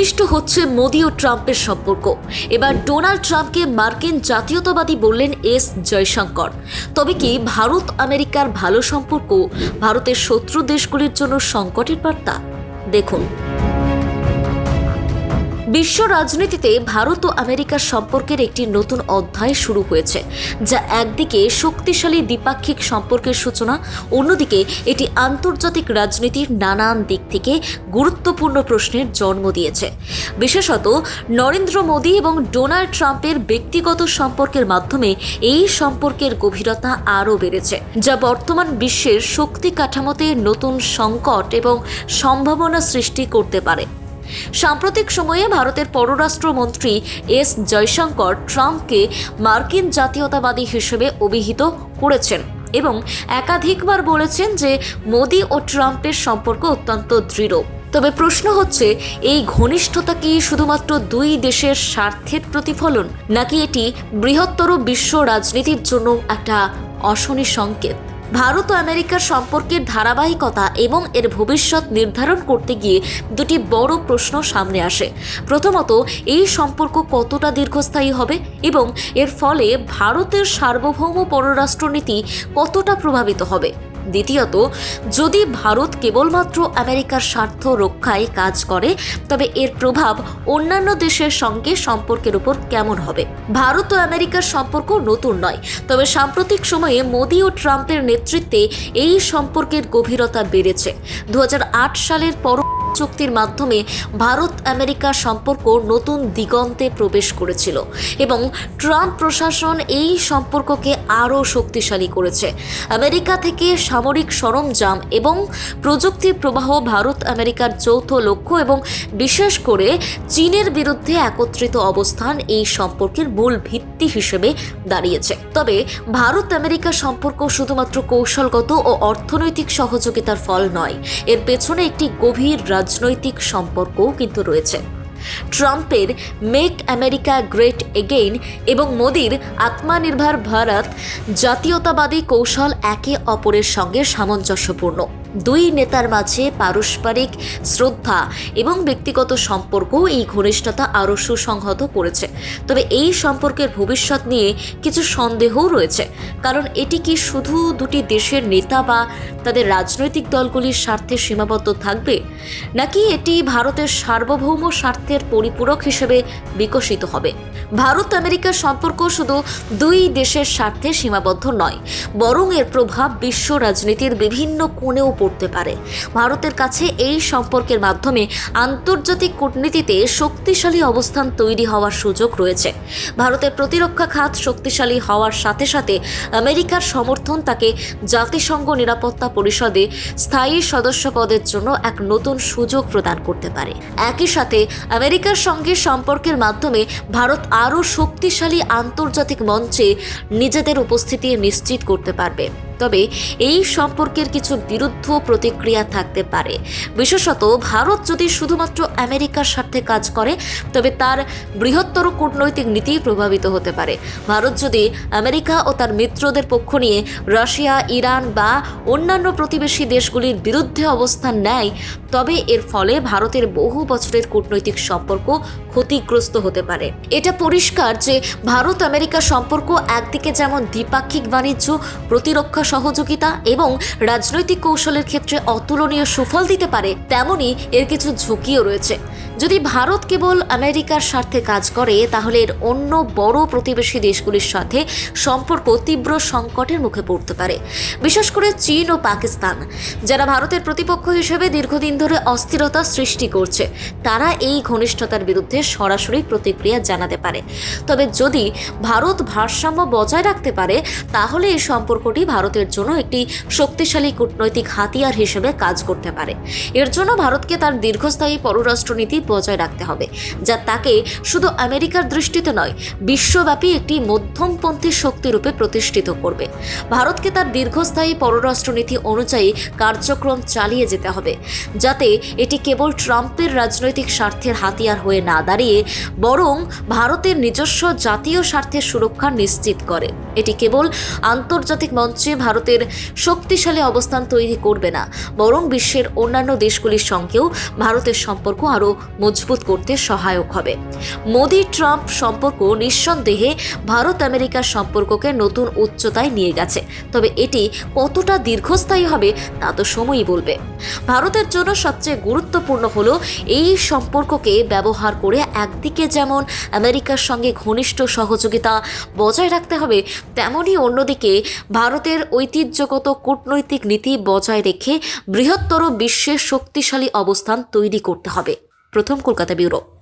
ঘনিষ্ঠ হচ্ছে মোদি ও ট্রাম্পের সম্পর্ক। এবার ডোনাল্ড ট্রাম্পকে মার্কিন জাতীয়তাবাদী বললেন এস জয়শঙ্কর। তবে কি ভারত, আমেরিকার ভালো সম্পর্ক ভারতের শত্রু দেশগুলির জন্য সংকটের বার্তা? দেখুন। বিশ্ব রাজনীতিতে ভারত ও আমেরিকার সম্পর্কের একটি নতুন অধ্যায় শুরু হয়েছে, যা একদিকে শক্তিশালী দ্বিপাক্ষিক সম্পর্কের সূচনা, অন্যদিকে এটি আন্তর্জাতিক রাজনীতির নানান দিক থেকে গুরুত্বপূর্ণ প্রশ্নের জন্ম দিয়েছে। বিশেষত, নরেন্দ্র মোদী এবং ডোনাল্ড ট্রাম্পের ব্যক্তিগত সম্পর্কের মাধ্যমে এই সম্পর্কের গভীরতা আরও বেড়েছে, যা বর্তমান বিশ্বের শক্তি কাঠামোতে নতুন সংকট এবং সম্ভাবনা সৃষ্টি করতে পারে। সাম্প্রতিক সময়ে ভারতের পররাষ্ট্রমন্ত্রী এস জয়শঙ্কর ট্রাম্পকে মার্কিন জাতীয়তাবাদী হিসেবে অভিহিত করেছেন এবং একাধিকবার বলেছেন যে মোদি ও ট্রাম্পের সম্পর্ক অত্যন্ত দৃঢ়। তবে প্রশ্ন হচ্ছে, এই ঘনিষ্ঠতা কি শুধুমাত্র দুই দেশের স্বার্থের প্রতিফলন, নাকি এটি বৃহত্তর বিশ্ব রাজনীতির জন্য একটা অশনি সংকেত? ভারত ও আমেরিকার সম্পর্কের ধারাবাহিকতা এবং এর ভবিষ্যৎ নির্ধারণ করতে গিয়ে দুটি বড় প্রশ্ন সামনে আসে। প্রথমত, এই সম্পর্ক কতটা দীর্ঘস্থায়ী হবে এবং এর ফলে ভারতের সার্বভৌম পররাষ্ট্রনীতি কতটা প্রভাবিত হবে? দ্বিতীয়ত, যদি ভারত কেবলমাত্র আমেরিকার স্বার্থ রক্ষায় কাজ করে, তবে এর প্রভাব অন্যান্য দেশের সঙ্গে সম্পর্কের উপর কেমন হবে? ভারত ও আমেরিকার সম্পর্ক নতুন নয়, তবে সাম্প্রতিক সময়ে মোদি ও ট্রাম্পের নেতৃত্বে এই সম্পর্কের গভীরতা বেড়েছে। দু হাজার আট সালের পর চুক্তির মাধ্যমে ভারত আমেরিকা সম্পর্ক নতুন দিগন্তে প্রবেশ করেছিল এবং ট্রাম্প প্রশাসন এই সম্পর্ককে আরও শক্তিশালী করেছে। আমেরিকা থেকে সামরিক সরঞ্জাম এবং প্রযুক্তির প্রবাহ ভারত আমেরিকার যৌথ লক্ষ্য এবং বিশেষ করে চীনের বিরুদ্ধে একত্রিত অবস্থান এই সম্পর্কের মূল ভিত্তি হিসেবে দাঁড়িয়েছে। তবে ভারত আমেরিকা সম্পর্ক শুধুমাত্র কৌশলগত ও অর্থনৈতিক সহযোগিতার ফল নয়। এর পেছনে একটি গভীর রাজনৈতিক সম্পর্কও কিন্তু রয়েছে। ট্রাম্পের মেক আমেরিকা গ্রেট এগেইন এবং মোদির আত্মনির্ভর ভারত জাতীয়তাবাদী কৌশল একে অপরের সঙ্গে সামঞ্জস্যপূর্ণ। দুই নেতার মাঝে পারস্পরিক শ্রদ্ধা এবং ব্যক্তিগত সম্পর্ক এই ঘনিষ্ঠতা আরও সুসংহত করেছে। তবে এই সম্পর্কের ভবিষ্যৎ নিয়ে কিছু সন্দেহও রয়েছে, কারণ এটি কি শুধু দুটি দেশের নেতা বা তাদের রাজনৈতিক দলগুলির স্বার্থে সীমাবদ্ধ থাকবে, নাকি এটি ভারতের সার্বভৌম স্বার্থের পরিপূরক হিসেবে বিকশিত হবে? ভারত আমেরিকার সম্পর্ক শুধু দুই দেশের স্বার্থে সীমাবদ্ধ নয়, বরং এর প্রভাব বিশ্ব রাজনীতির বিভিন্ন কোণেও পড়তে পারে। ভারতের কাছে এই সম্পর্কের মাধ্যমে আন্তর্জাতিক কূটনীতিতে শক্তিশালী অবস্থান তৈরি হওয়ার সুযোগ রয়েছে। ভারতের প্রতিরক্ষা খাত শক্তিশালী হওয়ার সাথে সাথে আমেরিকার সমর্থন তাকে জাতিসংঘ নিরাপত্তা পরিষদে স্থায়ী সদস্য পদের জন্য এক নতুন সুযোগ প্রদান করতে পারে। একই সাথে আমেরিকার সঙ্গে সম্পর্কের মাধ্যমে ভারত আরও শক্তিশালী আন্তর্জাতিক মঞ্চে নিজেদের উপস্থিতি নিশ্চিত করতে পারবে। তবে এই সম্পর্কের কিছু বিরুদ্ধ প্রতিক্রিয়া থাকতে পারে। বিশেষত ভারত যদি শুধুমাত্র আমেরিকার স্বার্থে কাজ করে, তবে তার বৃহত্তর কূটনৈতিক নীতি প্রভাবিত হতে পারে। ভারত যদি আমেরিকা ও তার মিত্রদের পক্ষ নিয়ে রাশিয়া, ইরান বা অন্যান্য প্রতিবেশী দেশগুলির বিরুদ্ধে অবস্থান নেয় তবে এর ফলে ভারতের বহু বছরের কূটনৈতিক সম্পর্ক ক্ষতিগ্রস্ত হতে পারে। এটা পরিষ্কার যে ভারত আমেরিকা সম্পর্ক একদিকে যেমন দ্বিপাক্ষিক বাণিজ্য, প্রতিরক্ষা সহযোগিতা এবং রাজনৈতিক কৌশলের ক্ষেত্রে অতুলনীয় সুফল দিতে পারে তেমনই এর কিছু ঝুঁকিও রয়েছে। যদি ভারত কেবল আমেরিকার স্বার্থে কাজ করে, তাহলে এর অন্য বড় প্রতিবেশী দেশগুলির সাথে সম্পর্ক তীব্র সংকটের মুখে পড়তে পারে। বিশেষ করে চীন ও পাকিস্তান, যারা ভারতের প্রতিপক্ষ হিসেবে দীর্ঘদিন ধরে অস্থিরতা সৃষ্টি করছে, তারা এই ঘনিষ্ঠতার বিরুদ্ধে সরাসরি প্রতিক্রিয়া জানাতে পারে। তবে যদি ভারত ভারসাম্য বজায় রাখতে পারে, তাহলে এই সম্পর্কটি ভারতের জন্য একটি শক্তিশালী কূটনৈতিক হাতিয়ার হিসেবে কাজ করতে পারে। এর জন্য ভারতকে তার দীর্ঘস্থায়ী পররাষ্ট্রনীতি বজায় রাখতে হবে, যা তাকে শুধু আমেরিকার দৃষ্টিতে নয়, বিশ্বব্যাপী একটি মধ্যমপন্থী শক্তিরূপে প্রতিষ্ঠিত করবে। ভারতকে তার দীর্ঘস্থায়ী পররাষ্ট্রনীতি অনুযায়ী কার্যক্রম চালিয়ে যেতে হবে, যাতে এটি কেবল ট্রাম্পের রাজনৈতিক স্বার্থের হাতিয়ার হয়ে না দাঁড়িয়ে বরং ভারতের নিজস্ব জাতীয় স্বার্থের সুরক্ষা নিশ্চিত করে। এটি কেবল আন্তর্জাতিক মঞ্চে ভারতের শক্তিশালী অবস্থান তৈরি করবে না, বরং বিশ্বের অন্যান্য দেশগুলির সঙ্গেও ভারতের সম্পর্ক আরও মজবুত করতে সহায়ক হবে। মোদি ট্রাম্প সম্পর্ক নিঃসন্দেহে ভারত আমেরিকার সম্পর্ককে নতুন উচ্চতায় নিয়ে গেছে। তবে এটি কতটা দীর্ঘস্থায়ী হবে তা তো সময়ই বলবে। ভারতের জন্য সবচেয়ে গুরুত্বপূর্ণ হলো এই সম্পর্ককে ব্যবহার করে একদিকে যেমন আমেরিকার সঙ্গে ঘনিষ্ঠ সহযোগিতা বজায় রাখতে হবে তেমনই অন্যদিকে ভারতের ঐতিহ্যগত কূটনৈতিক নীতি বজায় রেখে বৃহত্তর বিশ্বের শক্তিশালী অবস্থান তৈরি করতে হবে। প্রথম কলকাতা ব্যুরো